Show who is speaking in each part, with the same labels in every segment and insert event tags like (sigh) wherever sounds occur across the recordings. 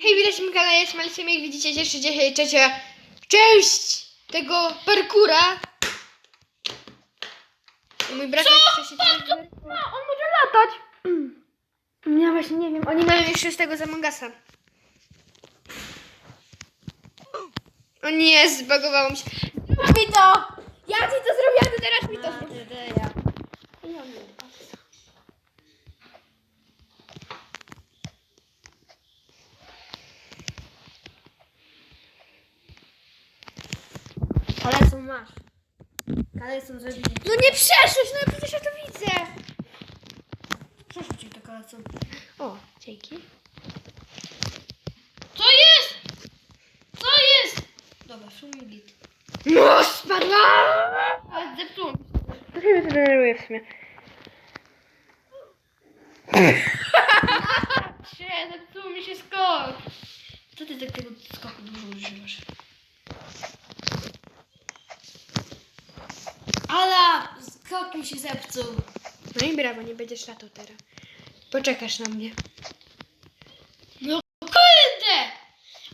Speaker 1: Hej, witajcie na kanale, jest Malcem, jak widzicie, cieszy dzisiaj trzecia część tego parkura. Mój brat jest wcześniej teraz...
Speaker 2: on może latać. (clears throat)
Speaker 1: Ja właśnie nie wiem, oni mają jeszcze z tego z Among Usa. O nie, zbagowało mi się. Zrób mi to! Ja ci to zrobiłam, to teraz mi to zrób. Ja nie
Speaker 2: są masz. Ale są zrobili.
Speaker 1: No nie przeszłeś, no przecież ja to widzę.
Speaker 2: Przeszło cię to kalecą.
Speaker 1: O, dzięki.
Speaker 2: Co jest? Co jest? Dobra, w sumie git.
Speaker 1: No, spadła!
Speaker 2: Ale się.
Speaker 1: Trochę mnie to denerwuje w sumie.
Speaker 2: się. Zepsuł mi się skok. Co ty tak tego skoku dużo używasz? Ala! Skok mi się zepsuł.
Speaker 1: No i brawo, nie będziesz latał teraz. Poczekasz na mnie.
Speaker 2: No kurde!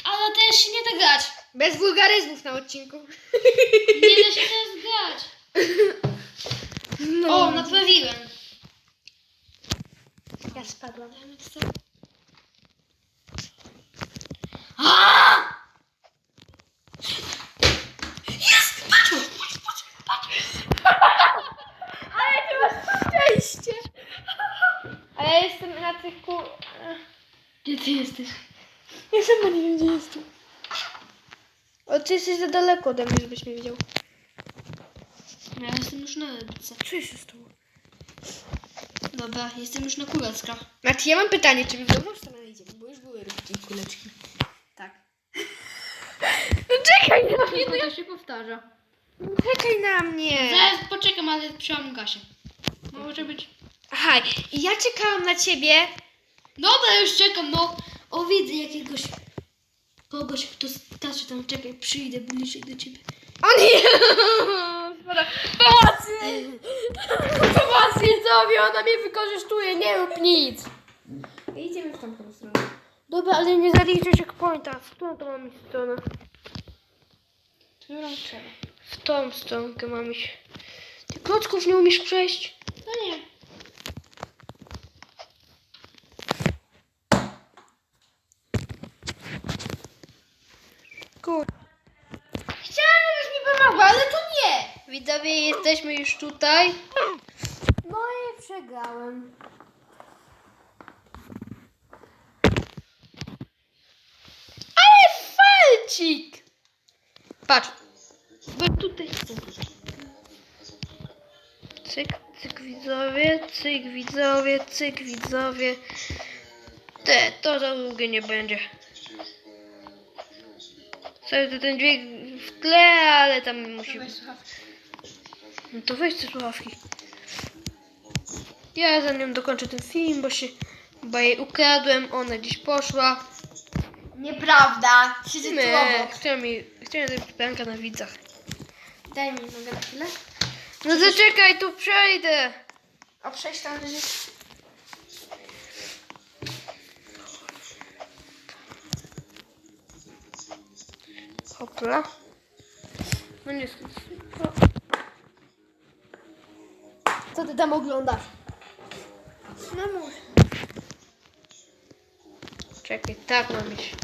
Speaker 2: Ale też się nie da grać.
Speaker 1: Bez wulgaryzmów na odcinku.
Speaker 2: Nie da się (laughs) teraz grać.
Speaker 1: No.
Speaker 2: O, naprawiłem.
Speaker 1: Ja spadłam.
Speaker 2: Dajmy to sobie. Aaaa! Jest! Patrz, patrz, patrz, patrz.
Speaker 1: Ale ty masz szczęście! A ja jestem na tych ku...
Speaker 2: Gdzie ty jesteś?
Speaker 1: Ja sama nie wiem, gdzie jestem. O, ty jesteś za daleko ode mnie, żebyś mnie widział.
Speaker 2: Ja jestem już na rybce.
Speaker 1: Czuję się z tobą.
Speaker 2: Dobra, jestem już na kuleczkach.
Speaker 1: Mati, ja mam pytanie, czy my w dobrą stronę idziemy? Bo już były rybki i kuleczki.
Speaker 2: Tak. (laughs)
Speaker 1: No czekaj na mnie!
Speaker 2: Nie, to się powtarza.
Speaker 1: Czekaj na mnie!
Speaker 2: Zaraz poczekam, ale przy Amungasie. Może być...
Speaker 1: Aha, i ja czekałam na ciebie.
Speaker 2: Dobra, już czekam, no. O, widzę jakiegoś... Kogoś, kto starzy tam, czekaj, przyjdę bliżej do ciebie.
Speaker 1: O nie! Pomocy! Pomocy, widzowie, ona mnie wykorzystuje, nie rób nic! Idziemy w tamtą stronę. Dobra, ale nie zaliczę checkpointa. W którą to mam iść stronę?
Speaker 2: Którą trzeba?
Speaker 1: W tą stronkę mam iść. Ty klocków nie umiesz przejść?
Speaker 2: No nie.
Speaker 1: Kur...
Speaker 2: Chciałam, żebyś mi pomogła, ale to nie.
Speaker 1: Widzowie, jesteśmy już tutaj.
Speaker 2: No i przegrałem.
Speaker 1: Ale falcik! Patrz. Bo tutaj. Cyk, cyk widzowie, cyk widzowie, cyk widzowie. Te, to za długie nie będzie. To ten dźwięk w tle, ale tam musi być. No to weź te słuchawki. Ja za nią dokończę ten film, bo się, bo jej ukradłem, ona gdzieś poszła.
Speaker 2: Nieprawda. Siedzę tu
Speaker 1: Nie,
Speaker 2: obok.
Speaker 1: chciałem, jej, chciałem zrobić pranka na widzach.
Speaker 2: Daj mi nogę na chwilę.
Speaker 1: No zaczekaj, tu przejdę.
Speaker 2: A przejść tam wyżej.
Speaker 1: Hopla. No nie skąd.
Speaker 2: Co ty tam oglądasz?
Speaker 1: No mów. Czekaj, tak mam iść.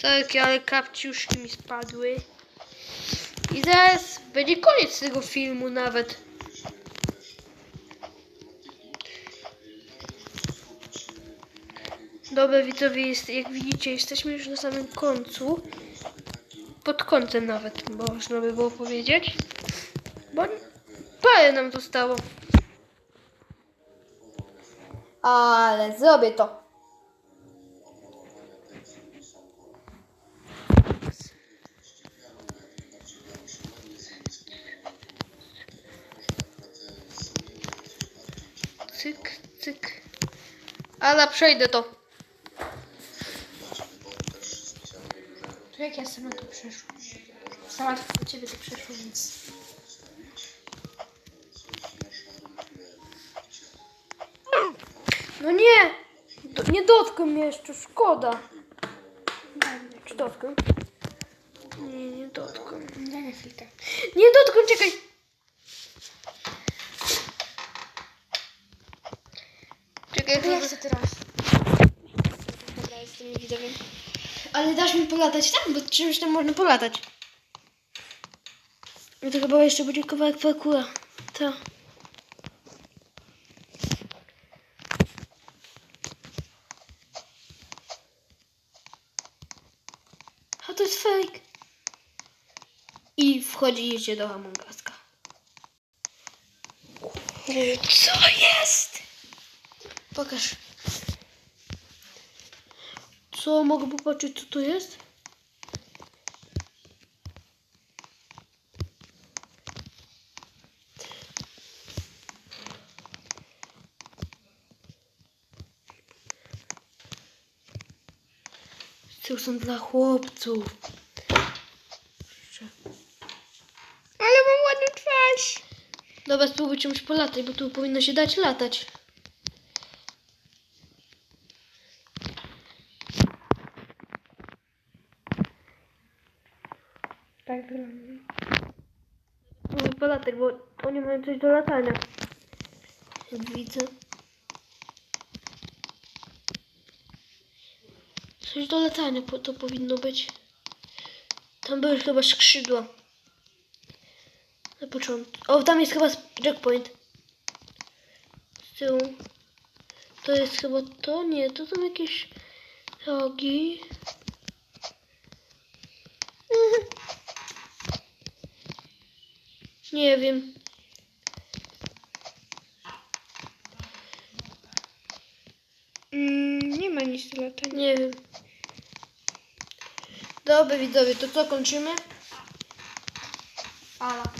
Speaker 1: Sorki, ale kapciuszki mi spadły. I zaraz będzie koniec tego filmu nawet. Dobra widzowie, jest, jak widzicie, jesteśmy już na samym końcu. Pod kątem nawet, można by było powiedzieć. Bo parę nam zostało.
Speaker 2: Ale zrobię to.
Speaker 1: Cyk, cyk. Ale przejdę to.
Speaker 2: To jak ja sama to przeszłam? Sama do ciebie to przeszło, więc...
Speaker 1: No nie! To nie dotknę mnie jeszcze, szkoda. Czy dotknę? Nie, nie dotknę.
Speaker 2: Daj.
Speaker 1: Nie dotknę, czekaj. Czekaj,
Speaker 2: To ja chcę teraz.
Speaker 1: Dobra, jestem niewidowym.
Speaker 2: Ale dasz mi polatać tam, bo
Speaker 1: Czymś tam można polatać. No to chyba jeszcze będzie kawałek parkura. To. A to jest fake. I wchodzicie do Amongaska. Co jest? Pokaż. Co? Mogę popatrzeć, co to jest? To są dla chłopców.
Speaker 2: Ale mam ładną twarz.
Speaker 1: Dobra, spróbuj czymś polatać, bo tu powinno się dać latać.
Speaker 2: Tak wygląda.
Speaker 1: Spróbuj polatać, bo oni mają coś do latania. Jak widzę. Coś do latania to powinno być. Tam były chyba skrzydła. Na początku. O, tam jest chyba checkpoint. Z tyłu. To jest chyba to? Nie, to są jakieś rogi. (laughs) Nie wiem.
Speaker 2: Mm, nie ma nic do latania.
Speaker 1: Nie wiem. Dobra widzowie, to co kończymy?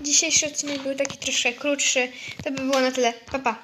Speaker 2: Dzisiejszy odcinek był taki troszkę krótszy. To by było na tyle. Pa, pa.